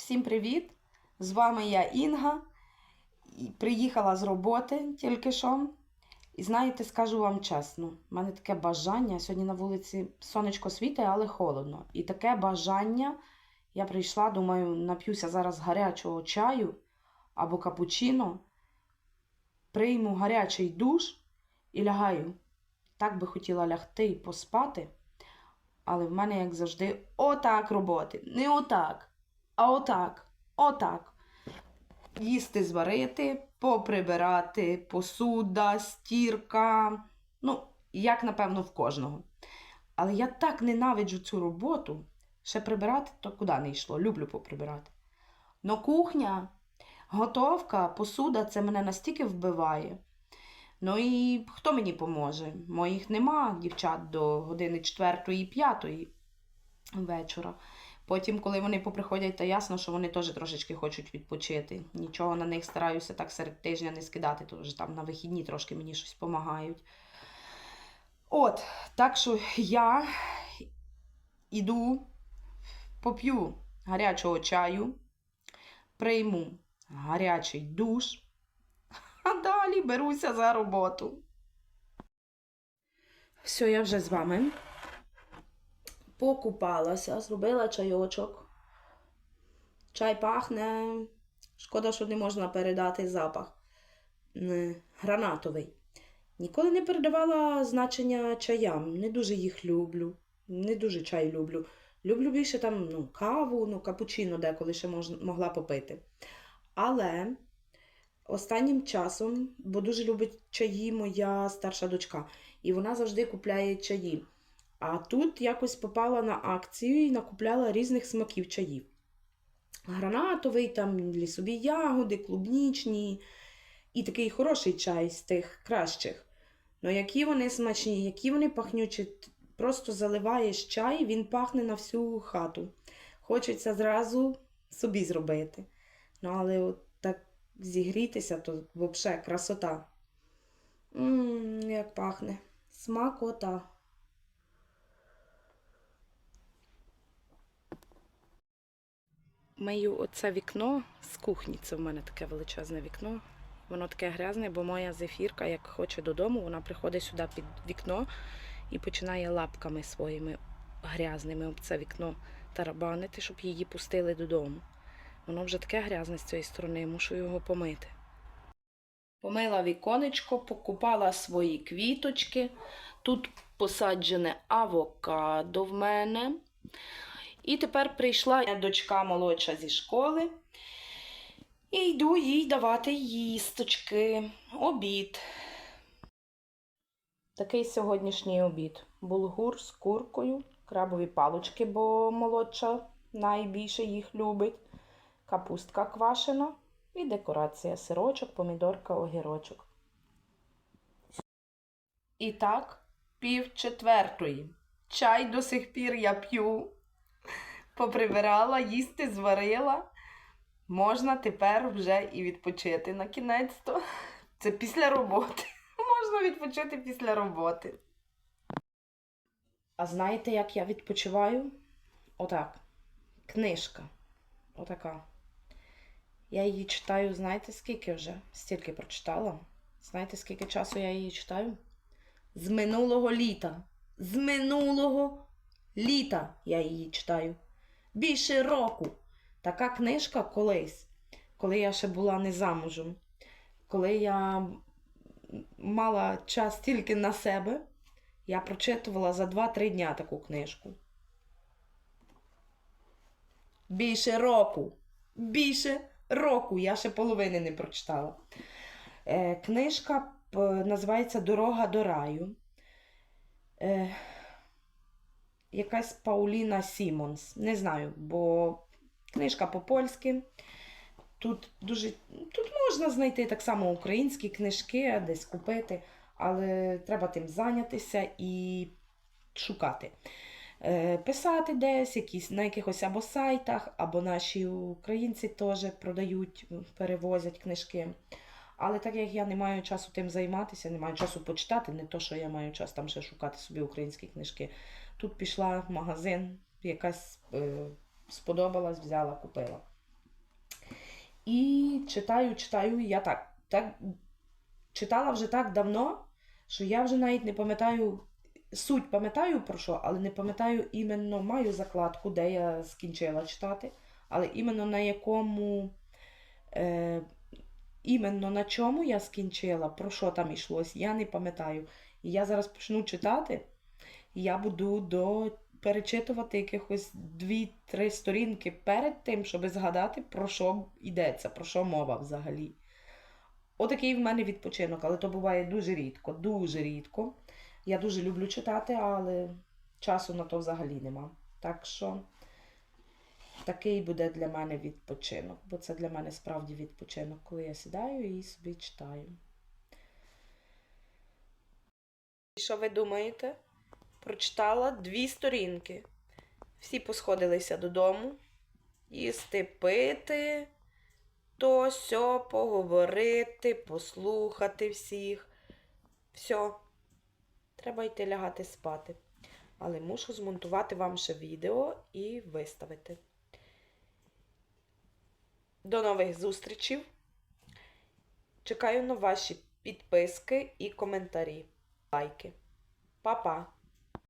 Всім привіт! З вами я Інга. Приїхала з роботи тільки що. І знаєте, скажу вам чесно, в мене таке бажання. Сьогодні на вулиці сонечко світить, але холодно. І таке бажання. Я прийшла, думаю, нап'юся зараз гарячого чаю або капучино, прийму гарячий душ і лягаю. Так би хотіла лягти і поспати. Але в мене, як завжди, отак роботи. Не отак, а отак, отак. Їсти зварити, поприбирати, посуда, стірка. Ну, як напевно в кожного. Але я так ненавиджу цю роботу. Ще прибирати, то куди не йшло. Люблю поприбирати. Но кухня, готовка, посуда це мене настільки вбиває. Ну і хто мені поможе? Моїх нема дівчат до години 4 5 вечора. Потім, коли вони поприходять, то ясно, що вони теж трошечки хочуть відпочити. Нічого на них стараюся так серед тижня не скидати, то вже там на вихідні трошки мені щось допомагають. От, так що я іду, поп'ю гарячого чаю, прийму гарячий душ, а далі беруся за роботу. Все, я вже з вами покупалася, зробила чайочок. Чай пахне. Шкода, що не можна передати запах. Гранатовий. Ніколи не передавала значення чаям. Не дуже їх люблю. Не дуже чай люблю. Люблю більше там ну, каву, ну, капучино деколи ще мож, могла попити. Але останнім часом, бо дуже любить чаї моя старша дочка, і вона завжди купляє чаї. А тут якось попала на акцію і накупляла різних смаків чаїв. Гранатовий, там лісові ягоди, клубнічні. І такий хороший чай з тих кращих. Ну, які вони смачні, які вони пахнючі. Просто заливаєш чай, він пахне на всю хату. Хочеться зразу собі зробити. Ну, але от так зігрітися, то взагалі красота. Ммм, як пахне. Смакота. Мию оце вікно з кухні. Це в мене таке величезне вікно. Воно таке грязне, бо моя зефірка, як хоче додому, вона приходить сюди під вікно і починає лапками своїми грязними об це вікно тарабанити, щоб її пустили додому. Воно вже таке грязне з цієї сторони, мушу його помити. Помила віконечко, покупала свої квіточки. Тут посаджене авокадо в мене. І тепер прийшла дочка молодша зі школи. І йду їй давати їсточки, обід. Такий сьогоднішній обід. Булгур з куркою, крабові палочки, бо молодша найбільше їх любить. Капустка квашена і декорація сирочок, помідорка, огірочок. І так, пів четвертої. Чай до сих пір я п'ю. Поприбирала, їсти зварила. Можна тепер вже і відпочити на кінець-то. Це після роботи. Можна відпочити після роботи. А знаєте, як я відпочиваю? Отак. Книжка. Отака. Я її читаю, знаєте, скільки вже? Стільки прочитала. Знаєте, скільки часу я її читаю? З минулого літа. З минулого літа я її читаю. Більше року. Така книжка колись, коли я ще була не замужем, коли я мала час тільки на себе, я прочитувала за 2-3 дня таку книжку. Більше року. Більше року. Я ще половини не прочитала. Е, книжка називається Дорога до раю. Якась Пауліна Сімонс. Не знаю, бо книжка по-польськи. Тут дуже тут можна знайти так само українські книжки, десь купити, але треба тим зайнятися і шукати. Е, писати десь, якісь, на якихось або сайтах, або наші українці теж продають, перевозять книжки. Але так як я не маю часу тим займатися, не маю часу почитати, не то, що я маю час там ще шукати собі українські книжки. Тут пішла в магазин, якась е, сподобалась, взяла, купила. І читаю, читаю, я так, так читала вже так давно, що я вже навіть не пам'ятаю, суть пам'ятаю про що, але не пам'ятаю іменно маю закладку, де я скінчила читати, але іменно на якому, е, іменно на чому я скінчила, про що там йшлось, я не пам'ятаю. І я зараз почну читати, я буду до перечитувати якихось дві-три сторінки перед тим, щоб згадати, про що йдеться, про що мова взагалі. Отакий в мене відпочинок, але то буває дуже рідко, дуже рідко. Я дуже люблю читати, але часу на то взагалі нема. Так що такий буде для мене відпочинок, бо це для мене справді відпочинок, коли я сідаю і собі читаю. Що ви думаєте? Прочитала дві сторінки. Всі посходилися додому. Їсти пити, то сьо, поговорити, послухати всіх. Все. Треба йти лягати спати. Але мушу змонтувати вам ще відео і виставити. До нових зустрічей. Чекаю на ваші підписки і коментарі. Лайки. Па-па!